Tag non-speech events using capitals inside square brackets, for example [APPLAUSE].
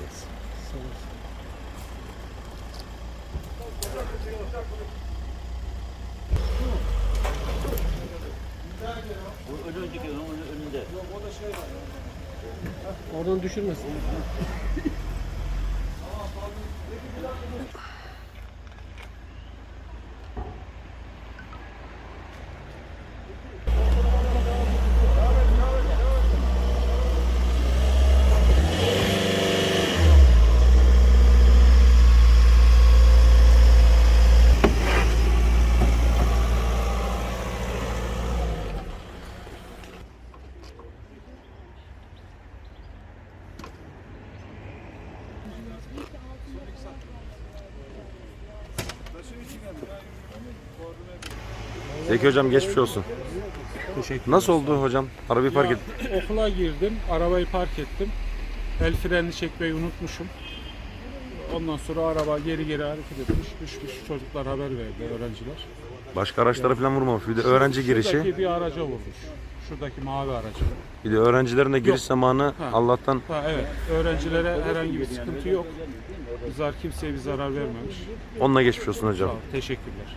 gelsin. Sağ olasın. Bu onun önünde. Oradan düşürmesin. [LAUGHS] Zeki hocam geçmiş olsun. Teşekkür Nasıl oldu hocam? Arabayı park et. Okula girdim, arabayı park ettim. El frenini çekmeyi unutmuşum. Ondan sonra araba geri geri hareket etmiş, düşmüş. Çocuklar haber verdi, öğrenciler. Başka araçlara falan vurmamış. Bir de öğrenci girişi. Şuradaki bir araca vurmuş şuradaki mavi aracı. Bir de öğrencilerin de giriş Yok. zamanı Ha. Allah'tan Ha, evet, öğrencilere herhangi bir sıkıntı yok. Bizler kimseye bir zarar vermemiş. onunla geçmiş olsun Sağ hocam. teşekkürler.